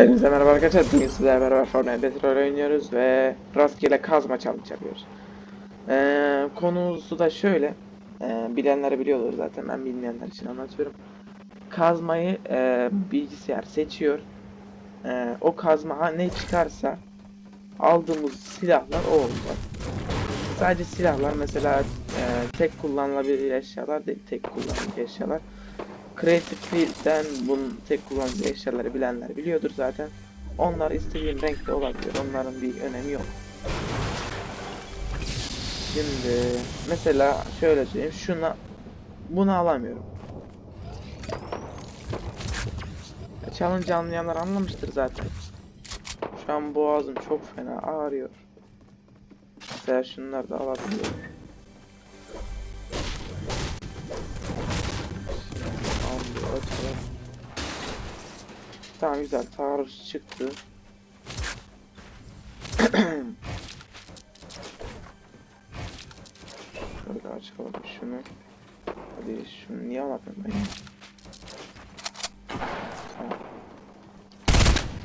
Hepinize merhaba arkadaşlar. Bugün sizlerle beraber Fortnite Battle oynuyoruz ve rastgele kazma challenge yapıyoruz. Ee, konusu da şöyle. Ee, bilenler biliyordur zaten. Ben bilmeyenler için anlatıyorum. Kazmayı e, bilgisayar seçiyor. Ee, o kazma ne çıkarsa aldığımız silahlar o olacak. Sadece silahlar mesela e, tek kullanılabilir eşyalar değil, tek kullanılabilir eşyalar. Creative Field'den bunun tek kullanıcı eşyaları bilenler biliyordur zaten. Onlar istediğin renkte olabilir. Onların bir önemi yok. Şimdi mesela şöyle söyleyeyim. Şuna bunu alamıyorum. Challenge anlayanlar anlamıştır zaten. Şu an boğazım çok fena ağrıyor. Mesela şunları da alabiliyorum. Açalım. Tamam güzel taarruz çıktı. Şöyle açalım şunu. Hadi şunu niye almadım ben ya? Tamam.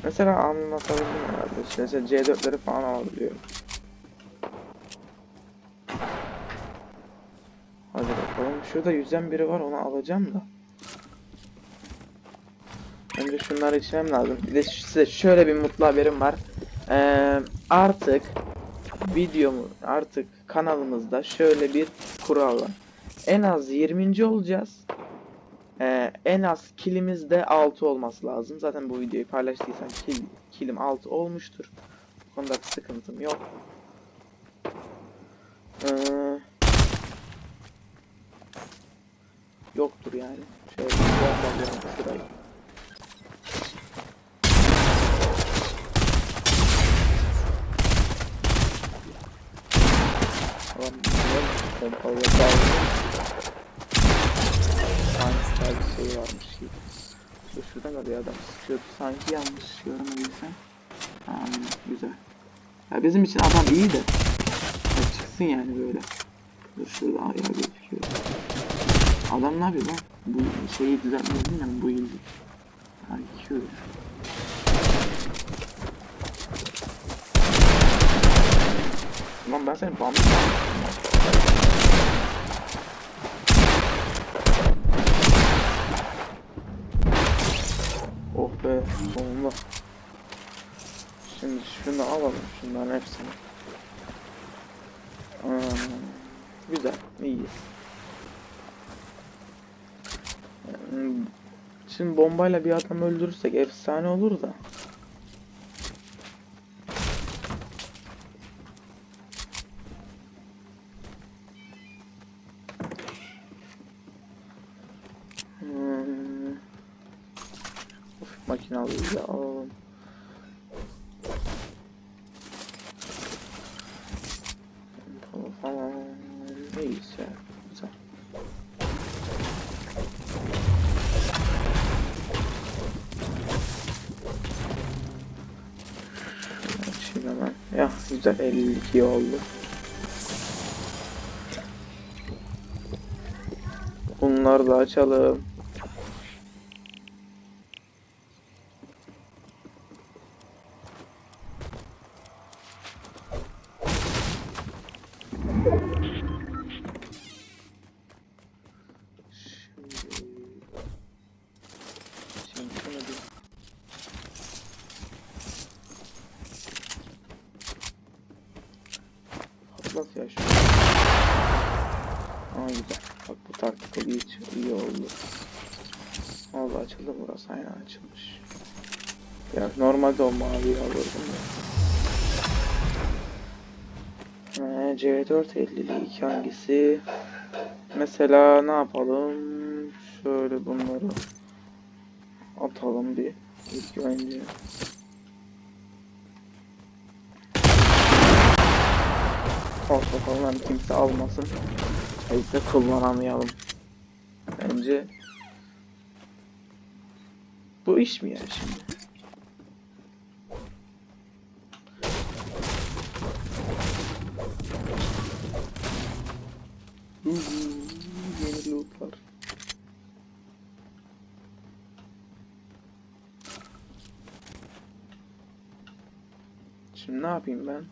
Mesela anlatabildim herhalde. Mesela C4'leri falan alabiliyorum. Hadi bakalım. Şurada yüzen biri var onu alacağım da. Önce şunları içmem lazım. Bir de size şöyle bir mutlu haberim var. Ee, artık videomu artık kanalımızda şöyle bir kural var. En az 20. olacağız. Ee, en az kilimiz de 6 olması lazım. Zaten bu videoyu paylaştıysam kill, kilim 6 olmuştur. Bu konuda bir sıkıntım yok. Ee, yoktur yani. Şöyle şurayı. Tamam, güzel. Pompalı yapalım. Sanki bir şey varmış gibi. Dur şuradan da bir adam sıkıyordu. Sanki yanlış görmediysem. Tamam, güzel. Ya bizim için adam iyi de. Ya çıksın yani böyle. Dur şurada ayağı gözüküyor. Adam ne yapıyor lan? Bu şeyi düzeltmedin ya bu yıl. IQ ya. Lan ben seni bam Oh be sonunda. Şimdi şunu alalım şunların hepsini. Hmm, güzel iyiyiz. Hmm, Şimdi bombayla bir adam öldürürsek efsane olur da. Güzel 52 oldu. Bunları da açalım. Şimdi... Şimdi şunu bir... Patlat ya şunu. Aa güzel. Bak bu taktik iyi, iyi oldu. Oldu açıldı burası aynen açılmış. Ya normalde o maviyi alırdım da. Ee, C4 52 hangisi? Mesela ne yapalım? Şöyle bunları atalım bir ilk önce. Bakalım hem kimse almasın. Biz de kullanamayalım. Bence bu iş mi ya şimdi? Yeni lootlar. Şimdi ne yapayım ben?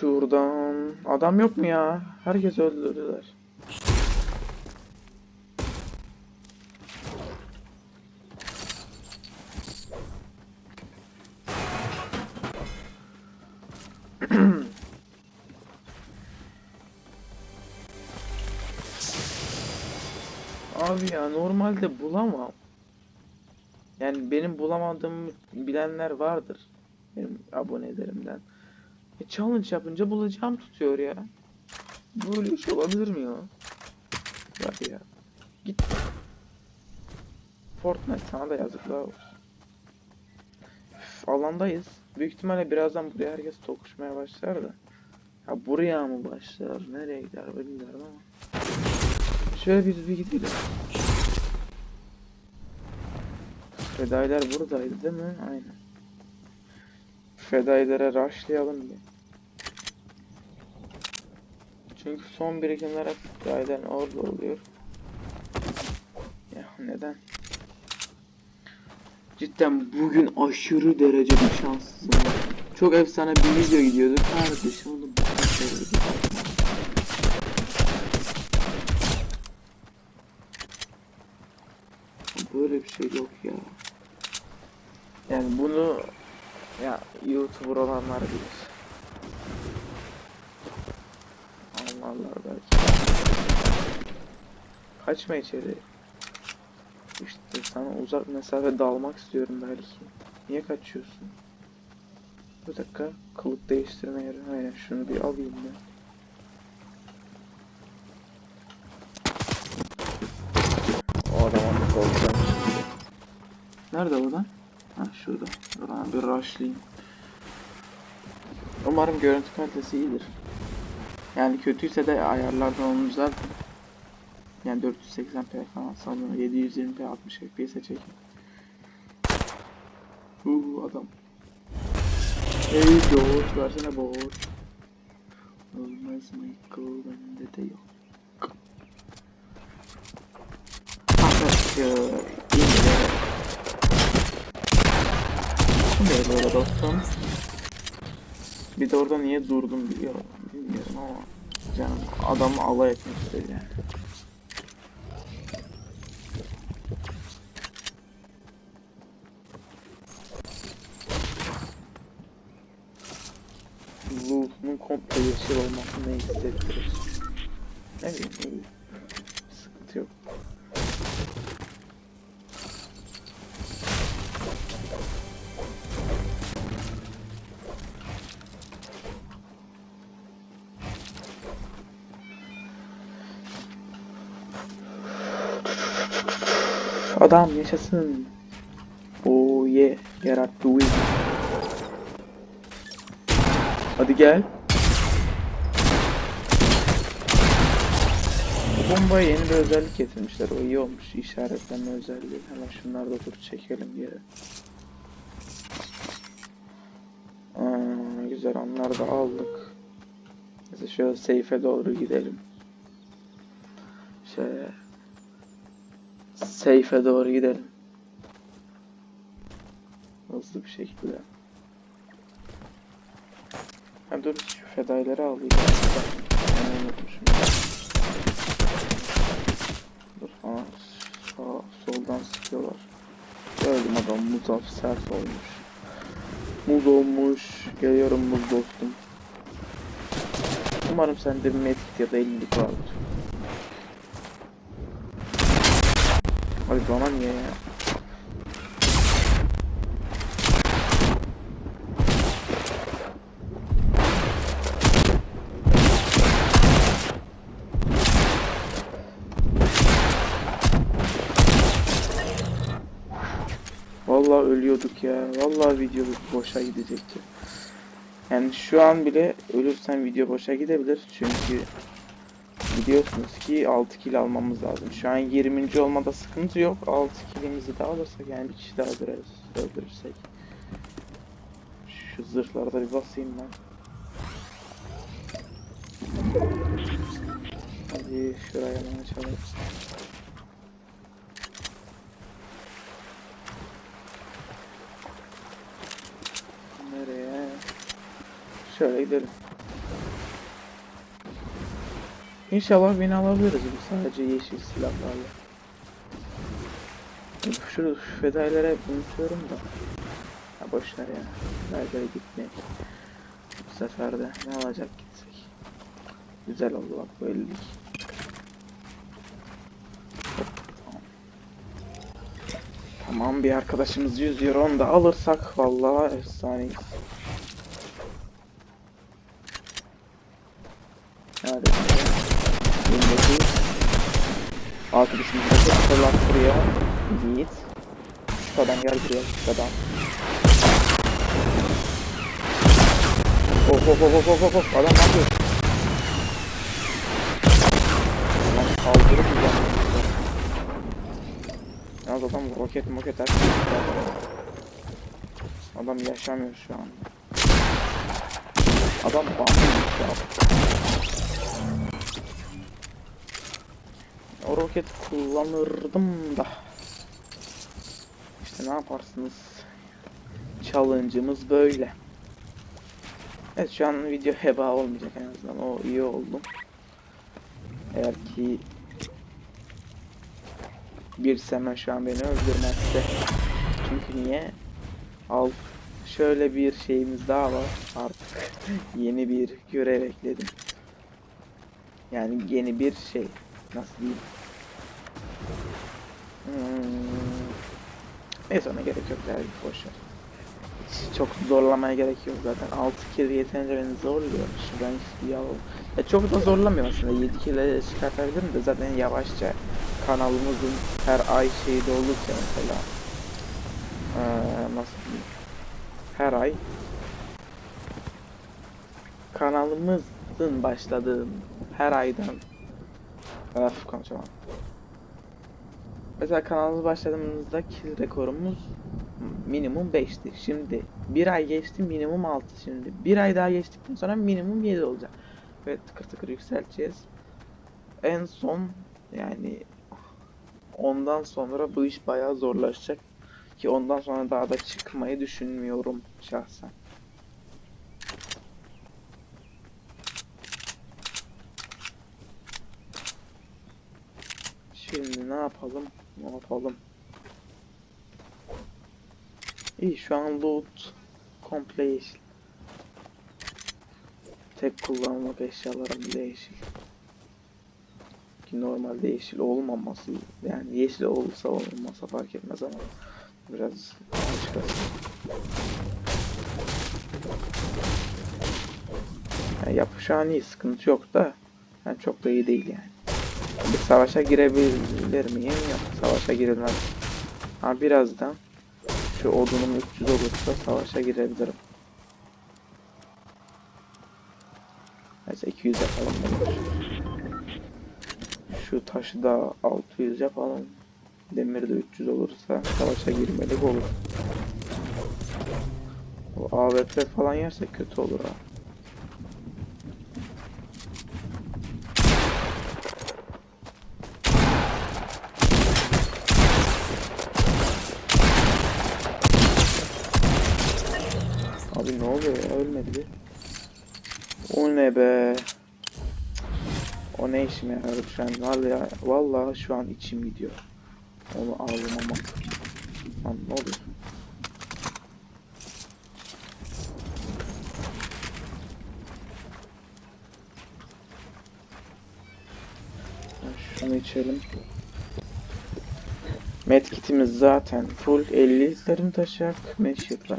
Şuradan adam yok mu ya? Herkes öldürdüler. Abi ya normalde bulamam. Yani benim bulamadığımı bilenler vardır. Benim abonelerimden. E challenge yapınca bulacağım tutuyor ya. Böyle iş olabilir mi ya? Var ya. Git. Fortnite sana da yazıklar olsun. Alandayız. Büyük ihtimalle birazdan buraya herkes tokuşmaya başlar da. Ya buraya mı başlar? Nereye gider bilmiyorum ama. Şöyle biz bir gidelim. Fedailer buradaydı değil mi? Aynen. Fedailere rushlayalım bir. Çünkü son birikimler hep fedailerin orada oluyor. Ya neden? Cidden bugün aşırı derecede şanssızım. Çok efsane bir video gidiyordu. Kardeşim oğlum. video. Böyle bir şey yok ya. Yani bunu ya YouTuber olanlar bilir. Anlarlar belki. Kaçma içeri. İşte sana uzak mesafe dalmak istiyorum belki. Niye kaçıyorsun? Bir dakika kılık değiştirme yeri. Aynen şunu bir alayım ben. O korkacağım şimdi. Nerede o lan? Ha şurada. Dur lan bir rushlayayım. Umarım görüntü kalitesi iyidir. Yani kötüyse de ayarlardan onu düzeltin. Yani 480p falan sallıyorum. 720p 60 fps'e çekin. Uuu adam. Hey George versene borç. Olmaz Michael bende de yok. Arkadaşlar Ne böyle dostum? Bir de orada niye durdum biliyorum. Bilmiyorum ama canım adamı alay etmek istedi yani. Ruhumun komple yeşil olması ne hissettirir? Ne bileyim, ne bileyim. Adam yaşasın. Oh yeah, Gerard Dewey. Hadi gel. Bu bombaya yeni bir özellik getirmişler. O iyi olmuş. İşaretlenme özelliği. Hemen şunları da dur çekelim. Aa, güzel onları da aldık. Mesela şöyle safe'e doğru gidelim. Şöyle safe'e doğru gidelim. Hızlı bir şekilde. Ha dur şu fedaileri alayım. Ben. Dur ha sağ, soldan sıkıyorlar. Gördüm adam muzaf sert olmuş. Muz olmuş. Geliyorum muz dostum. Umarım sende bir medkit ya da ellilik vardır. Abi bana niye ya? Vallahi ölüyorduk ya. Vallahi video boşa gidecekti. Yani şu an bile ölürsen video boşa gidebilir. Çünkü biliyorsunuz ki 6 kill almamız lazım. Şu an 20. olmada sıkıntı yok. 6 killimizi de alırsak yani bir kişi daha öldürürüz, öldürürsek. Şu zırhlara da bir basayım ben. Hadi şuraya hemen açalım. Nereye? Şöyle gidelim. İnşallah beni alabiliriz bu sadece yeşil silahlarla. Şu fedaileri hep unutuyorum da. Ha boşver ya. Fedaileri gitmeyek. Bu sefer de ne olacak gitsek. Güzel oldu bak bu 50'lik. Hop, Tamam. Tamam bir arkadaşımız 100 euro da alırsak vallahi efsaneyiz. Hadi. Arkadaşımız da fırlat buraya. Yiğit. Şuradan gel buraya. Şuradan. Hop hop hop hop hop hop hop. Adam ne yapıyor? Lan kaldırıp güzel. Yalnız adam roket moket her şey yapıyor. Adam yaşamıyor şu an. Adam bağımlıymış ya. Roket kullanırdım da. İşte ne yaparsınız? Challenge'ımız böyle. Evet şu an video heba olmayacak en azından o iyi oldu. Eğer ki bir hemen şu an beni öldürmezse. Çünkü niye? Al şöyle bir şeyimiz daha var artık. yeni bir görev ekledim. Yani yeni bir şey. Nasıl diyeyim? Hmm. Neyse ona gerek yok ya boşver. Çok zorlamaya gerek yok zaten. 6 kere yeterince beni zorluyor. Şuradan hiç ya, ya çok da zorlamıyor aslında. 7 kere çıkartabilirim de zaten yavaşça kanalımızın her ay şeyi de olursa mesela ee, nasıl diyeyim? Her ay kanalımızın başladığı her aydan Öf konuşamam. Mesela kanalımız başladığımızda kill rekorumuz minimum 5'ti. Şimdi bir ay geçti minimum 6 şimdi. Bir ay daha geçtikten sonra minimum 7 olacak. Ve tıkır tıkır yükselteceğiz. En son yani ondan sonra bu iş bayağı zorlaşacak. Ki ondan sonra daha da çıkmayı düşünmüyorum şahsen. Şimdi ne yapalım? Ne yapalım? İyi şu an loot komple yeşil. Tek kullanımlık eşyalarım yeşil. Ki normalde yeşil olmaması yani yeşil olsa olmasa fark etmez ama biraz alışkanlık. Yani yapı şu an iyi sıkıntı yok da yani çok da iyi değil yani. Bir savaşa girebilir miyim? Yok savaşa girilmez. Ha birazdan şu odunum 300 olursa savaşa girebilirim. Neyse 200 yapalım. Şu taşı da 600 yapalım. Demir de 300 olursa savaşa girmelik olur. O AWP falan yersek kötü olur ha. Abi ne bir. O ne be? O ne işime yaradı şu an? Vallahi, vallahi şu an içim gidiyor. Onu ağlamamak. Lan ne oluyor? Şunu içelim. Medkitimiz zaten full 50 litrem taşacak. Mesh shield var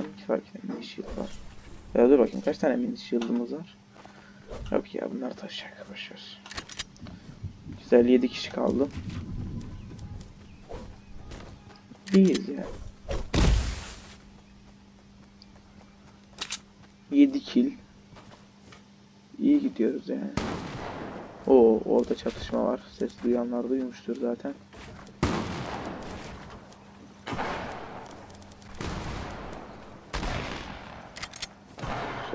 shield var. Ya dur bakayım kaç tane mini shield'ımız var? Yok ya bunlar taşacak. Boşver. Güzel 7 kişi kaldı. İyiyiz ya. 7 kill. İyi gidiyoruz yani. Oo orada çatışma var. Ses duyanlar duymuştur zaten.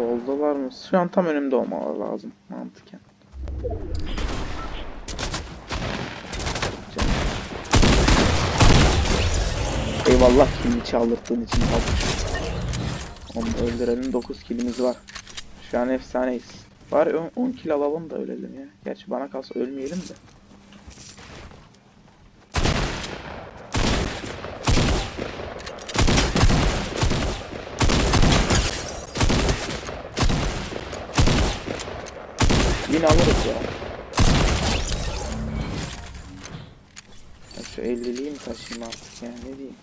Soldalar mı? Şu an tam önümde olmaları lazım mantıken. Eyvallah kilini çaldırdığın için babuş. Onu öldürenin 9 kilimiz var. Şu an efsaneyiz. Var 10 kill alalım da ölelim ya. Gerçi bana kalsa ölmeyelim de. Bin alırız ya. Ya şu 50'liği mi taşıyayım artık ya ne diyeyim.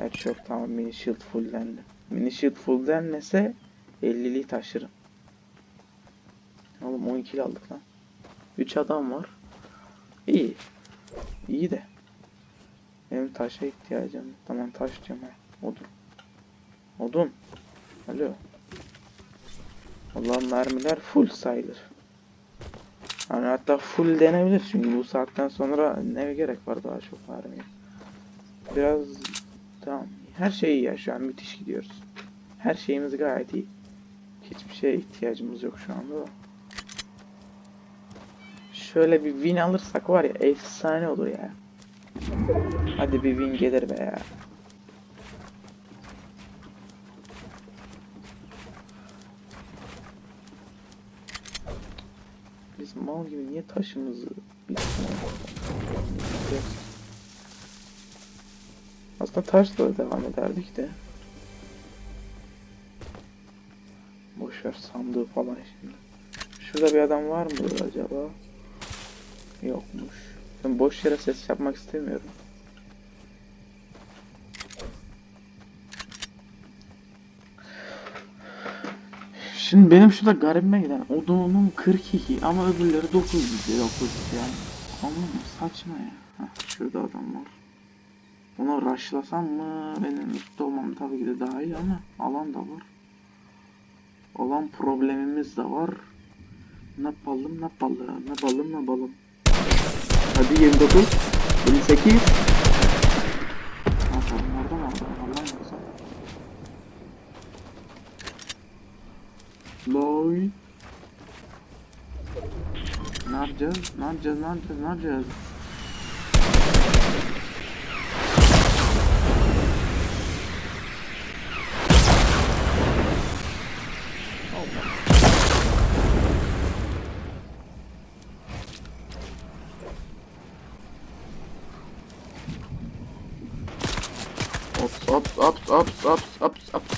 Evet yok tamam mini shield fulllendi. Mini shield fulllenmese 50'liği taşırım. Oğlum 10 kill aldık lan. 3 adam var. İyi. İyi de. Benim taşa ihtiyacım. Tamam taş diyorum ha. Odun. Odun. Alo. Allah'ım mermiler full sayılır. Hani hatta full denebilir çünkü bu saatten sonra ne gerek var daha çok mermiye. Biraz tamam. Her şey iyi ya şu an müthiş gidiyoruz. Her şeyimiz gayet iyi. Hiçbir şeye ihtiyacımız yok şu anda da. Şöyle bir win alırsak var ya efsane olur ya. Hadi bir win gelir be ya. Biz mal gibi niye taşımızı bitmiyor? Aslında taşla devam ederdik de. Boşver sandığı falan şimdi. Şurada bir adam var mı acaba? Yokmuş. Ben boş yere ses yapmak istemiyorum. Şimdi benim şurada garibime giden odunun 42 ama öbürleri 900 diyor 900 yani. Anladın mı? Saçma ya. Heh, şurada adam var. Onu rushlasam mı? Benim üstte olmam tabii ki de daha iyi ama alan da var. Alan problemimiz de var. Ne yapalım ne yapalım ne yapalım ne yapalım. Hadi 29 28 Lol. Not just, not just, not just, not just. Ups, ups, ups, ups, ups, ups.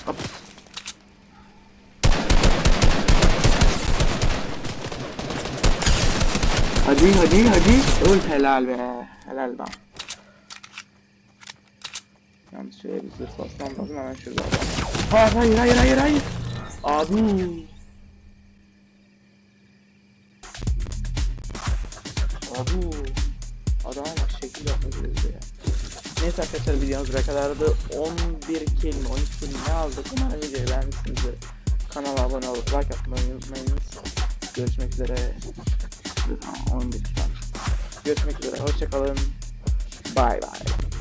Hadi hadi hadi. Öl helal be. Helal lan. Yalnız şöyle bir zırh basmam hemen şurada. Hayır hayır hayır hayır hayır. Abi. Abi. Adama bak şekil yapabiliriz ya. Neyse arkadaşlar videomuz buraya kadardı. 11 kill mi 12 kill mi ne aldık? Umarım videoyu beğenmişsinizdir. Kanala abone olup like atmayı unutmayınız. Görüşmek üzere. Tamam 11 kill. Görüşmek üzere. Hoşçakalın. Bye bye.